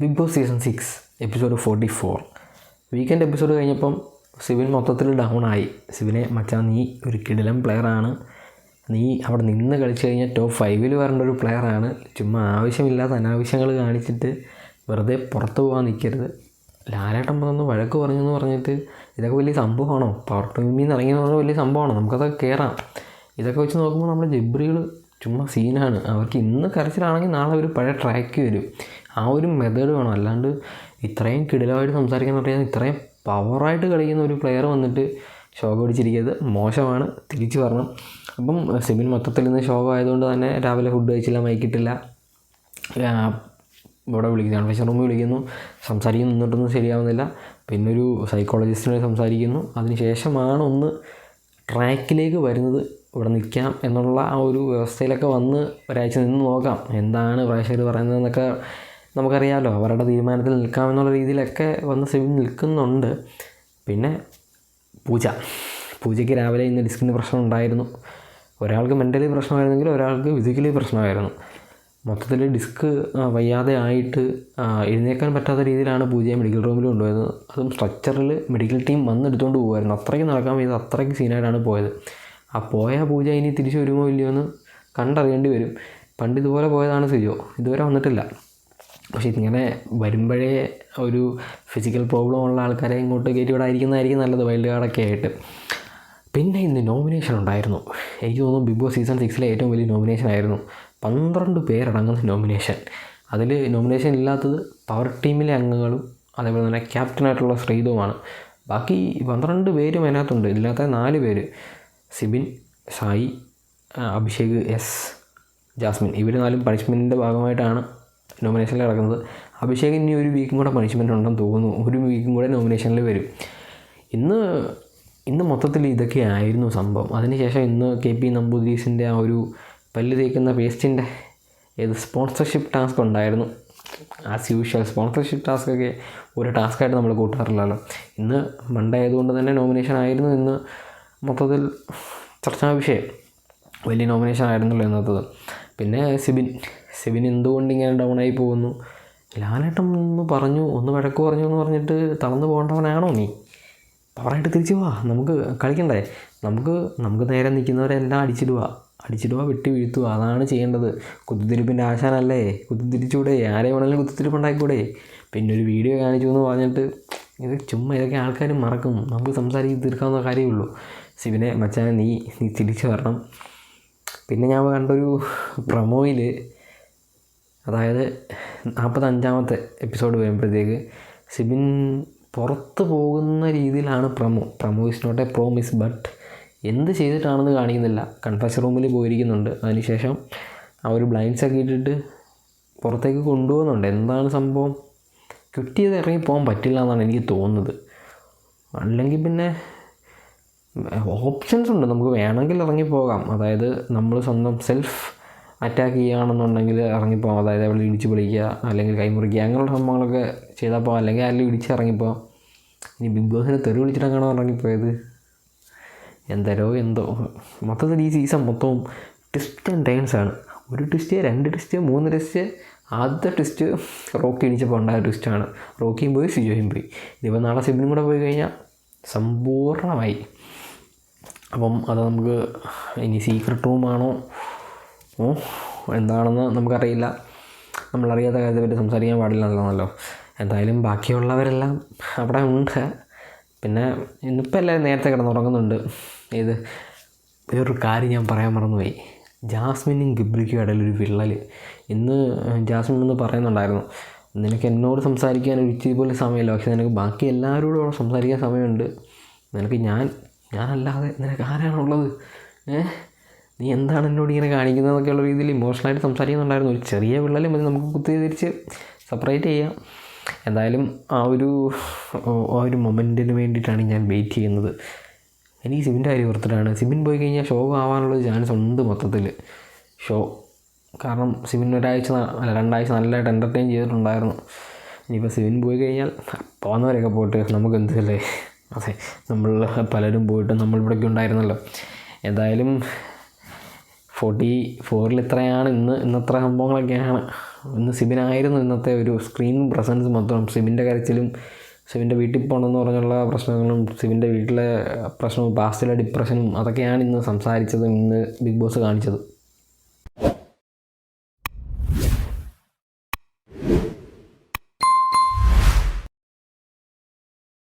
Bigg Boss season six episode forty four. Weekend episode കഴിഞ്ഞപ്പം സിവിൻ മൊത്തത്തിൽ down ആയി. സിവിനെ മച്ചാ നീ ഒരു കിടിലൻ പ്ലെയറാണ് നീ അവിടെ നിന്ന് കളിച്ചു കഴിഞ്ഞാൽ ടോപ്പ് ഫൈവിൽ വരേണ്ട ഒരു പ്ലെയറാണ് ചുമ്മാ ആവശ്യമില്ലാത്ത അനാവശ്യങ്ങൾ കാണിച്ചിട്ട് വെറുതെ പുറത്ത് പോകാൻ നിൽക്കരുത് ലാലേട്ടൻ വന്ന് വഴക്ക് പറഞ്ഞു എന്ന് പറഞ്ഞിട്ട് ഇതൊക്കെ വലിയ സംഭവമാണോ? പവർ ടീമിൽ നിന്ന് ഇറങ്ങിയെന്ന് പറഞ്ഞാൽ വലിയ സംഭവമാണോ? നമുക്കതൊക്കെ കയറാം ഇതൊക്കെ വെച്ച് നോക്കുമ്പോൾ നമ്മുടെ ജബ്രികൾ ചുമ്മാ സീനാണ് അവർക്ക് ഇന്ന് കരച്ചിലാണെങ്കിൽ നാളെ ഒരു പഴയ ട്രാക്ക് വരും. ആ ഒരു മെത്തേഡ് വേണം. അല്ലാണ്ട് ഇത്രയും കിടിലമായിട്ട് സംസാരിക്കാൻ അറിയാൻ ഇത്രയും പവറായിട്ട് കളിക്കുന്ന ഒരു പ്ലെയർ വന്നിട്ട് ശോകം പിടിച്ചിരിക്കുന്നത് മോശമാണ്. തിരിച്ചു വരണം. അപ്പം സിബിൻ മൊത്തത്തിൽ ഇന്ന് ശോകം ആയതുകൊണ്ട് തന്നെ രാവിലെ ഫുഡ് കഴിച്ചില്ല മൈക്കിട്ടില്ല ആ, ഇവിടെ വിളിക്കുന്നു. കൺഫെഷൻ റൂമിൽ വിളിക്കുന്നു. സംസാരിക്കുന്നു. നിന്നിട്ടൊന്നും ശരിയാവുന്നില്ല. പിന്നെ ഒരു സൈക്കോളജിസ്റ്റിനെ സംസാരിക്കുന്നു. അതിനുശേഷമാണ് ഒന്ന് ട്രാക്കിലേക്ക് വരുന്നത്. ഇവിടെ നിൽക്കാം എന്നുള്ള ആ ഒരു വ്യവസ്ഥയിലൊക്കെ വന്ന് ഒരാഴ്ച നിന്ന് നോക്കാം. എന്താണ് പ്രേക്ഷകർ പറയുന്നതെന്നൊക്കെ നമുക്കറിയാമല്ലോ അവരുടെ തീരുമാനത്തിൽ നിൽക്കാമെന്നുള്ള രീതിയിലൊക്കെ വന്ന് സിവിൻ നിൽക്കുന്നുണ്ട്. പിന്നെ പൂജ. പൂജയ്ക്ക് രാവിലെ ഇന്ന് ഡിസ്കിന് പ്രശ്നം ഉണ്ടായിരുന്നു. ഒരാൾക്ക് മെന്റലി പ്രശ്നമായിരുന്നെങ്കിൽ ഒരാൾക്ക് ഫിസിക്കലി പ്രശ്നമായിരുന്നു. മൊത്തത്തിൽ ഡിസ്ക് വയ്യാതെ ആയിട്ട് എഴുന്നേക്കാൻ പറ്റാത്ത രീതിയിലാണ് പൂജയെ മെഡിക്കൽ റൂമിൽ കൊണ്ടുപോയത്. അതും സ്ട്രക്ചറിൽ മെഡിക്കൽ ടീം വന്നെടുത്തുകൊണ്ട് പോകുമായിരുന്നു അത്രയ്ക്ക് നടക്കാൻ വയ്യത് അത്രയ്ക്ക് സീനായിട്ടാണ് പോയത്. ആ പോയ പൂജ ഇനി തിരിച്ചു വരുമോ ഇല്ലയോ എന്ന് കണ്ടറിയേണ്ടി വരും. പണ്ട് ഇതുപോലെ പോയതാണ് സിജോ. ഇതുവരെ വന്നിട്ടില്ല. പക്ഷേ ഇങ്ങനെ വരുമ്പോഴേ ഒരു ഫിസിക്കൽ പ്രോബ്ലം ഉള്ള ആൾക്കാരെ ഇങ്ങോട്ട് കയറ്റി വിടാതിരിക്കുന്നതായിരിക്കും നല്ലത് വൈൽഡ് കാർഡൊക്കെ ആയിട്ട്. പിന്നെ ഇന്ന് നോമിനേഷൻ ഉണ്ടായിരുന്നു. എനിക്ക് തോന്നുന്നു ബിഗ് ബോസ് സീസൺ സിക്സിലെ ഏറ്റവും വലിയ നോമിനേഷൻ ആയിരുന്നു. പന്ത്രണ്ട് പേരടങ്ങുന്ന നോമിനേഷൻ അതിൽ നോമിനേഷൻ ഇല്ലാത്തത് പവർ ടീമിലെ അംഗങ്ങളും അതേപോലെ തന്നെ ക്യാപ്റ്റനായിട്ടുള്ള ശ്രീതുമാണ് ബാക്കി പന്ത്രണ്ട് പേരും അതിനകത്തുണ്ട്. ഇല്ലാത്ത നാല് പേര്. Sibin Sai Abhishek S Jasmine. ഇവർ നാലും പണിഷ്മെന്റിന്റെ ഭാഗമായിട്ടാണ് നോമിനേഷനിൽ കിടക്കുന്നത്. അഭിഷേക് ഇനി ഒരു വീക്കും കൂടെ പണിഷ്മെന്റ് ഉണ്ടെന്ന് തോന്നുന്നു. ഒരു വീക്കും കൂടെ നോമിനേഷനിൽ വരും. ഇന്ന് ഇന്ന് മൊത്തത്തിൽ ഇതൊക്കെ ആയിരുന്നു സംഭവം. അതിനുശേഷം ഇന്ന് കെ പി നമ്പൂതിരീസിന്റെ ആ ഒരു പല്ല് തേക്കുന്ന പേസ്റ്റിന്റെ ഏത് സ്പോൺസർഷിപ്പ് ടാസ്ക് ഉണ്ടായിരുന്നു. ആസ് യൂഷ്വൽ സ്പോൺസർഷിപ്പ് ടാസ്കൊക്കെ ഒരു ടാസ്ക്കായിട്ട് നമ്മൾ കൂട്ടാറില്ലല്ലോ. ഇന്ന് മൺഡേ ആയതുകൊണ്ട് തന്നെ നോമിനേഷൻ ആയിരുന്നു. ഇന്ന് മൊത്തത്തിൽ ചർച്ചാ വിഷയം. വലിയ നോമിനേഷൻ ആയിരുന്നല്ലോ ഇന്നത്തത്. പിന്നെ സിബിൻ സിബിൻ എന്തുകൊണ്ട് ഇങ്ങനെ ഡൗൺ ആയി പോകുന്നു? ലാലേട്ടൻ ഒന്ന് പറഞ്ഞു ഒന്ന് വഴക്ക് പറഞ്ഞു എന്ന് പറഞ്ഞിട്ട് തളർന്നു പോകേണ്ടവനാണോ നീ? പവറായിട്ട് തിരിച്ചു പോവാ നമുക്ക് കളിക്കണ്ടേ? നമുക്ക് നമുക്ക് നേരെ നിൽക്കുന്നവരെല്ലാം അടിച്ചിടുക. അടിച്ചിടുക വെട്ടി വീഴ്ത്തുക അതാണ് ചെയ്യേണ്ടത്. കുത്തിത്തിരിപ്പിന്റെ ആശാനല്ലേ? കുത്തിത്തിരിച്ചൂടെ? ആരെ വേണമെങ്കിലും കുത്തിത്തിരിപ്പുണ്ടാക്കിക്കൂടെ പിന്നെ ഒരു വീഡിയോ കാണിച്ചു എന്ന് പറഞ്ഞിട്ട് ഇത് ചുമ്മാ ഇതൊക്കെ ആൾക്കാർ മറക്കും. നമുക്ക് സംസാരിച്ച് തീർക്കാവുന്ന കാര്യമുള്ളൂ. ശിവനെ മച്ചാനെ നീ നീ തിരിച്ചു വരണം. പിന്നെ ഞാൻ കണ്ടൊരു പ്രൊമോയിൽ അതായത് നാൽപ്പത്തഞ്ചാമത്തെ എപ്പിസോഡ് വരുമ്പോഴത്തേക്ക് സിബിൻ പുറത്ത് പോകുന്ന രീതിയിലാണ് promo. Promo is not a promise but എന്ത് ചെയ്തിട്ടാണെന്ന് കാണിക്കുന്നില്ല. കൺഫെഷൻ റൂമിൽ പോയിരിക്കുന്നുണ്ട്. അതിനുശേഷം ആ ഒരു ബ്ലൈൻഡ്സ് ഒക്കെ ഇട്ടിട്ട് പുറത്തേക്ക് കൊണ്ടുപോകുന്നുണ്ട്. എന്താണ് സംഭവം? ചെയ്ത് ഇറങ്ങി പോകാൻ പറ്റില്ല എന്നാണ് എനിക്ക് തോന്നുന്നത്. അല്ലെങ്കിൽ പിന്നെ ഓപ്ഷൻസ് ഉണ്ട്. നമുക്ക് വേണമെങ്കിൽ ഇറങ്ങി പോകാം. അതായത് നമ്മൾ സ്വന്തം സെൽഫ് അറ്റാക്ക് ചെയ്യുകയാണെന്നുണ്ടെങ്കിൽ ഇറങ്ങിപ്പോകാം അതായത് അവൾ ഇടിച്ച് പൊളിക്കുക അല്ലെങ്കിൽ കൈമുറിക്കുക അങ്ങനെയുള്ള സംഭവങ്ങളൊക്കെ ചെയ്താൽ പോകാം അല്ലെങ്കിൽ ആരെങ്കിലും ഇടിച്ച് ഇറങ്ങിപ്പോകാം ഇനി ബിഗ് ബോസിനെ തെറി വിളിച്ചിട്ടങ്ങാണോ ഇറങ്ങിപ്പോയത്? എന്തരോ എന്തോ. മൊത്തത്തിൽ ഈ സീസൺ മൊത്തവും ട്വിസ്റ്റ് ആൻഡ് ടേൺസ് ആണ്. ഒരു ട്വിസ്റ്റ് രണ്ട് ട്വിസ്റ്റ് മൂന്ന് ട്വിസ്റ്റ് ആദ്യത്തെ ട്വിസ്റ്റ് റോക്കി ഇടിച്ചപ്പോൾ ഉണ്ടായ ട്വിസ്റ്റാണ് റോക്കിയും പോയി സിജോയും പോയി. ഇതിപ്പോൾ നാളെ സിബിനും കൂടെ പോയി കഴിഞ്ഞാൽ സമ്പൂർണമായി. അപ്പം അത് നമുക്ക് ഇനി സീക്രട്ട് റൂമാണോ എന്താണെന്ന് നമുക്കറിയില്ല. നമ്മളറിയാത്ത കാര്യത്തെ പറ്റി സംസാരിക്കാൻ പാടില്ലല്ലോ. എന്തായാലും ബാക്കിയുള്ളവരെല്ലാം അവിടെ ഉണ്ട്. പിന്നെ ഇന്നിപ്പോൾ എല്ലാവരും നേരത്തെ കിടന്നുറങ്ങുന്നുണ്ട്. ഏത് വേറൊരു കാര്യം ഞാൻ പറയാൻ മറന്നുപോയി. ജാസ്മിനും ഗിബ്രിക്കും ഒരു വിള്ളൽ ഇന്ന് ജാസ്മിൻ എന്ന് പറയുന്നുണ്ടായിരുന്നു നിനക്ക് എന്നോട് സംസാരിക്കാൻ ഒരു ഇച്ചിരി പോലും സമയമില്ല. പക്ഷെ നിനക്ക് ബാക്കി എല്ലാവരോടും സംസാരിക്കാൻ സമയമുണ്ട്. നിനക്ക് ഞാൻ ഞാനല്ലാതെ നിനക്ക് ആരാണുള്ളത്? ഏ? നീ എന്താണ് എന്നോട് ഇങ്ങനെ കാണിക്കുന്നതെന്നൊക്കെയുള്ള രീതിയിൽ ഇമോഷണലായിട്ട് സംസാരിക്കുന്നുണ്ടായിരുന്നു. ഒരു ചെറിയ വിള്ളലും മതി നമുക്ക് കുത്തി തിരിച്ച് സെപ്പറേറ്റ് ചെയ്യാം. എന്തായാലും ആ ഒരു ആ ഒരു മൊമെന്റിന് വേണ്ടിയിട്ടാണ് ഞാൻ വെയിറ്റ് ചെയ്യുന്നത്. എനിക്ക് സിബിന്റെ കാര്യം ഓർത്തിട്ടാണ്. സിബിൻ പോയി കഴിഞ്ഞാൽ ഷോ ആവാനുള്ള ചാൻസ് ഉണ്ട് മൊത്തത്തിൽ ഷോ കാരണം സിബിൻ ഒരാഴ്ച അല്ല രണ്ടാഴ്ച നല്ലതായിട്ട് എന്റർടൈൻ ചെയ്തിട്ടുണ്ടായിരുന്നു. ഇനിയിപ്പോൾ സിബിൻ പോയി കഴിഞ്ഞാൽ പോകുന്നവരൊക്കെ പോയിട്ട് നമുക്ക് എന്തല്ലേ അതെ നമ്മൾ പലരും പോയിട്ട് നമ്മൾ ഇവിടേക്ക് ഉണ്ടായിരുന്നല്ലോ. എന്തായാലും ഫോർട്ടി ഫോറിൽ ഇത്രയാണ്. ഇന്ന് ഇന്നത്ര സംഭവങ്ങളൊക്കെയാണ്. ഇന്ന് സിബിനായിരുന്നു ഇന്നത്തെ ഒരു സ്ക്രീൻ പ്രസൻസ് മൊത്തം. സിബിന്റെ കരച്ചിലും സിബിന്റെ വീട്ടിൽ പോകണമെന്ന് പറഞ്ഞുള്ള പ്രശ്നങ്ങളും സിബിന്റെ വീട്ടിലെ പ്രശ്നവും പാസ്റ്റിലെ ഡിപ്രഷനും അതൊക്കെയാണ് ഇന്ന് സംസാരിച്ചതും ഇന്ന് ബിഗ് ബോസ് കാണിച്ചത്.